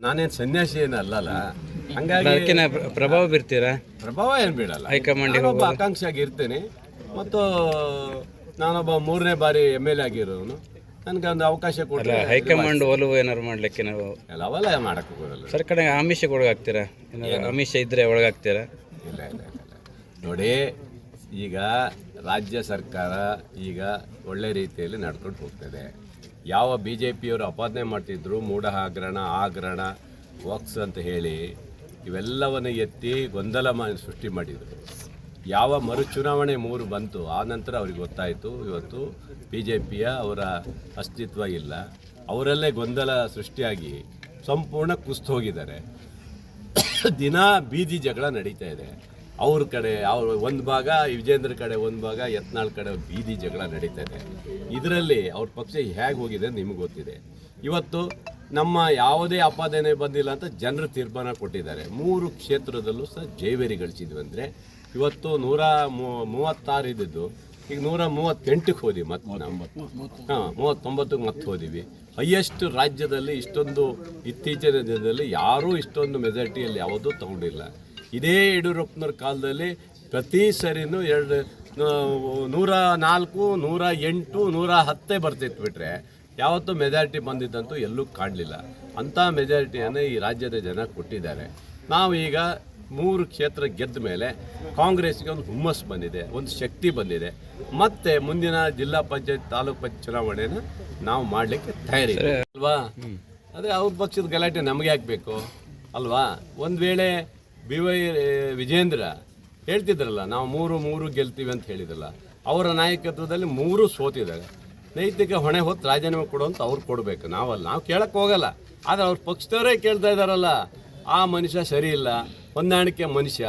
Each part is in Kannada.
ನಾನೇನು ಸನ್ಯಾಸಿ ಏನು ಅಲ್ಲಲ್ಲ. ಹಂಗಾಗಿ ಅದಕ್ಕೆ ಪ್ರಭಾವ ಬೀರ್ತೀರಾ? ಪ್ರಭಾವ ಏನು ಬೀಳಲ್ಲ. ಹೈಕಮಾಂಡ್ ನಾನೊಬ್ಬ ಆಕಾಂಕ್ಷಿಯಾಗಿ ಇರ್ತೇನೆ. ಮತ್ತು ನಾನೊಬ್ಬ ಮೂರನೇ ಬಾರಿ ಎಂ ಎಲ್ ಎ ಆಗಿರೋನು. ನನಗೆ ಒಂದು ಅವಕಾಶ ಕೊಡಲ್ಲ ಹೈಕಮಾಂಡ್ ಒಲವು ಏನಾರು ಮಾಡ್ಲಿಕ್ಕೆ ನಾವು? ಎಲ್ಲ ಅವೆಲ್ಲ ಮಾಡಕ್ಕೆ ಹೋಗೋಲ್ಲ ಸರ್ ಕಡೆ ಆಮಿಷಕ್ಕೆ ಒಳಗಾಗ್ತೀರಾ ಏನಾದ್ರು ಆಮಿಷ ಇದ್ರೆ ಒಳಗಾಗ್ತೀರಾ? ಇಲ್ಲ ಇಲ್ಲ ಇಲ್ಲ ಇಲ್ಲ. ನೋಡಿ ಈಗ ರಾಜ್ಯ ಸರ್ಕಾರ ಈಗ ಒಳ್ಳೆ ರೀತಿಯಲ್ಲಿ ನಡ್ಕೊಂಡು ಹೋಗ್ತದೆ. ಯಾವ ಬಿ ಜೆ ಪಿಯವರು ಅಪಾದನೆ ಮಾಡ್ತಿದ್ರು, ಮೂಢ ಹಗರಣ ಆಗರಣ ವಕ್ಸ್ ಅಂತ ಹೇಳಿ ಇವೆಲ್ಲವನ್ನು ಎತ್ತಿ ಗೊಂದಲ ಸೃಷ್ಟಿ ಮಾಡಿದರು. ಯಾವ ಮರು ಚುನಾವಣೆ ಮೂರು ಬಂತು, ಆ ನಂತರ ಅವ್ರಿಗೆ ಗೊತ್ತಾಯಿತು, ಇವತ್ತು ಬಿ ಜೆ ಪಿಯ ಅವರ ಅಸ್ತಿತ್ವ ಇಲ್ಲ. ಅವರಲ್ಲೇ ಗೊಂದಲ ಸೃಷ್ಟಿಯಾಗಿ ಸಂಪೂರ್ಣ ಕುಸ್ತು ಹೋಗಿದ್ದಾರೆ. ದಿನ ಬೀದಿ ಜಗಳ ನಡೀತಾ ಇದೆ. ಅವ್ರ ಕಡೆ ಅವ್ರ ಒಂದು ಭಾಗ ವಿಜೇಂದ್ರ ಕಡೆ ಒಂದು ಭಾಗ ಯತ್ನಾಳ್ ಕಡೆ ಬೀದಿ ಜಗಳ ನಡೀತಾ ಇದೆ. ಇದರಲ್ಲಿ ಅವ್ರ ಪಕ್ಷ ಹೇಗೆ ಹೋಗಿದೆ ನಿಮಗೆ ಗೊತ್ತಿದೆ. ಇವತ್ತು ನಮ್ಮ ಯಾವುದೇ ಆಪಾದನೆ ಬಂದಿಲ್ಲ ಅಂತ ಜನರು ತೀರ್ಮಾನ ಕೊಟ್ಟಿದ್ದಾರೆ. ಮೂರು ಕ್ಷೇತ್ರದಲ್ಲೂ ಸಹ ಜೈವೇರಿ ಗಳಿಸಿದ್ವಿ ಅಂದರೆ ಇವತ್ತು ನೂರ ಮೂ- ಮೂವತ್ತಾರು ಇದ್ದಿದ್ದು ಈಗ ನೂರ ಮೂವತ್ತೆಂಟಕ್ಕೆ ಹೋದಿ ಮತ್ತೆ ಹಾಂ ಮೂವತ್ತೊಂಬತ್ತಕ್ಕೆ ಮತ್ತೆ ಹೋದಿವಿ. ಹೈಯೆಸ್ಟ್ ರಾಜ್ಯದಲ್ಲಿ ಇಷ್ಟೊಂದು ಇತ್ತೀಚಿನ ದಿನದಲ್ಲಿ ಯಾರೂ ಇಷ್ಟೊಂದು ಮೆಜಾರಿಟಿಯಲ್ಲಿ ಯಾವುದೂ ತಗೊಂಡಿಲ್ಲ. ಇದೇ ಯಡಿಯೂರಪ್ಪನವ್ರ ಕಾಲದಲ್ಲಿ ಪ್ರತಿ ಸರಿನೂ ಎರಡು ನೂರ ನಾಲ್ಕು ನೂರ ಎಂಟು ನೂರ ಹತ್ತೇ ಬರ್ತಿತ್ತು ಬಿಟ್ಟರೆ ಯಾವತ್ತೂ ಮೆಜಾರಿಟಿ ಬಂದಿದ್ದಂತೂ ಎಲ್ಲೂ ಕಾಣಲಿಲ್ಲ. ಅಂಥ ಮೆಜಾರಿಟಿಯನ್ನು ಈ ರಾಜ್ಯದ ಜನ ಕೊಟ್ಟಿದ್ದಾರೆ. ನಾವು ಈಗ ಮೂರು ಕ್ಷೇತ್ರ ಗೆದ್ದ ಮೇಲೆ ಕಾಂಗ್ರೆಸ್ಗೆ ಒಂದು ಹುಮ್ಮಸ್ ಬಂದಿದೆ ಒಂದು ಶಕ್ತಿ ಬಂದಿದೆ. ಮತ್ತೆ ಮುಂದಿನ ಜಿಲ್ಲಾ ಪಂಚಾಯತ್ ತಾಲೂಕು ಪಂಚಾಯತ್ ಚುನಾವಣೆನ ನಾವು ಮಾಡಲಿಕ್ಕೆ ತಯಾರಿ ಅಲ್ವಾ? ಅದೇ ಅವ್ರ ಪಕ್ಷದ ಗಲಾಟೆ ನಮಗೆ ಹಾಕಬೇಕು ಅಲ್ವಾ? ಒಂದು ವೇಳೆ ಬಿ ವೈ ವಿಜೇಂದ್ರ ಹೇಳ್ತಿದ್ರಲ್ಲ, ನಾವು ಮೂರು ಮೂರು ಗೆಲ್ತೀವಿ ಅಂತ ಹೇಳಿದ್ರಲ್ಲ, ಅವರ ನಾಯಕತ್ವದಲ್ಲಿ ಮೂರು ಸೋತಿದ್ದಾರೆ ನೈತಿಕ ಹೊಣೆ ಹೊತ್ತು ರಾಜೀನಾಮೆ ಕೊಡುವಂತ ಅವ್ರು ಕೊಡಬೇಕು. ನಾವಲ್ಲ, ನಾವು ಕೇಳಕ್ಕೆ ಹೋಗಲ್ಲ. ಆದರೆ ಅವ್ರ ಪಕ್ಷದವರೇ ಕೇಳ್ತಾ ಇದ್ದಾರಲ್ಲ ಆ ಮನುಷ್ಯ ಸರಿ ಇಲ್ಲ, ಹೊಂದಾಣಿಕೆ ಮನುಷ್ಯ,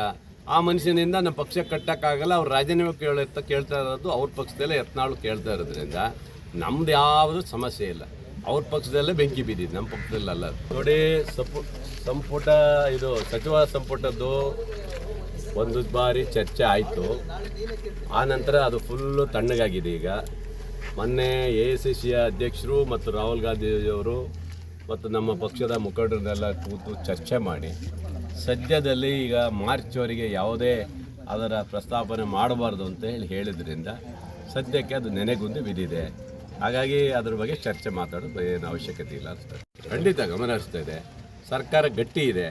ಆ ಮನುಷ್ಯನಿಂದ ನಮ್ಮ ಪಕ್ಷ ಕಟ್ಟೋಕ್ಕಾಗಲ್ಲ, ಅವ್ರು ರಾಜೀನಾಮೆ ಕೇಳ, ಕೇಳ್ತಾ ಇರೋದು ಅವ್ರ ಪಕ್ಷದಲ್ಲೇ ಯತ್ನಾಳು ಕೇಳ್ತಾ ಇರೋದ್ರಿಂದ ನಮ್ದು ಯಾವುದು ಸಮಸ್ಯೆ ಇಲ್ಲ. ಅವ್ರ ಪಕ್ಷದಲ್ಲೇ ಬೆಂಕಿ ಬಿದ್ದಿದ್ದು, ನಮ್ಮ ಪಕ್ಷದಲ್ಲಲ್ಲ. ನೋಡಿ, ಸಪು, ಸಂಪುಟ ಇದು, ಸಚಿವ ಸಂಪುಟದ್ದು ಒಂದು ಬಾರಿ ಚರ್ಚೆ ಆಯಿತು. ಆ ನಂತರ ಅದು ಫುಲ್ಲು ತಣ್ಣಗಾಗಿದೆ ಈಗ. ಮೊನ್ನೆ ಎ ಸಿ ಸಿಯ ಅಧ್ಯಕ್ಷರು ಮತ್ತು ರಾಹುಲ್ ಗಾಂಧಿಯವರು ಮತ್ತು ನಮ್ಮ ಪಕ್ಷದ ಮುಖಂಡರನ್ನೆಲ್ಲ ಕೂತು ಚರ್ಚೆ ಮಾಡಿ. ಸದ್ಯದಲ್ಲಿ ಈಗ ಮಾರ್ಚ್ವರೆಗೆ ಯಾವುದೇ ಅದರ ಪ್ರಸ್ತಾಪನೆ ಮಾಡಬಾರ್ದು ಅಂತ ಹೇಳಿ ಹೇಳಿದ್ರಿಂದ ಸದ್ಯಕ್ಕೆ ಅದು ನೆನೆಗುಂದು ಬಿದ್ದಿದೆ. ಹಾಗಾಗಿ ಅದ್ರ ಬಗ್ಗೆ ಚರ್ಚೆ ಮಾತಾಡೋದು ಏನು ಅವಶ್ಯಕತೆ ಇಲ್ಲ ಅನಿಸ್ತದೆ ಖಂಡಿತ ಗಮನ ಹರಿಸ್ತಾ ಇದೆ. ಸರ್ಕಾರ ಗಟ್ಟಿ ಇದೆ.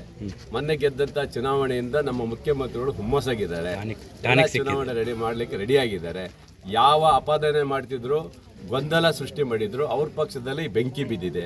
ಮೊನ್ನೆ ಗೆದ್ದಂಥ ಚುನಾವಣೆಯಿಂದ ನಮ್ಮ ಮುಖ್ಯಮಂತ್ರಿಗಳು ಹುಮ್ಮಸ್ಸಾಗಿದ್ದಾರೆ. ಚುನಾವಣೆ ರೆಡಿ ಮಾಡ್ಲಿಕ್ಕೆ ರೆಡಿಯಾಗಿದ್ದಾರೆ. ಯಾವ ಅಪಾದನೆ ಮಾಡ್ತಿದ್ರು ಗೊಂದಲ ಸೃಷ್ಟಿ ಮಾಡಿದ್ರು ಅವ್ರ ಪಕ್ಷದಲ್ಲಿ ಬೆಂಕಿ ಬಿದ್ದಿದೆ.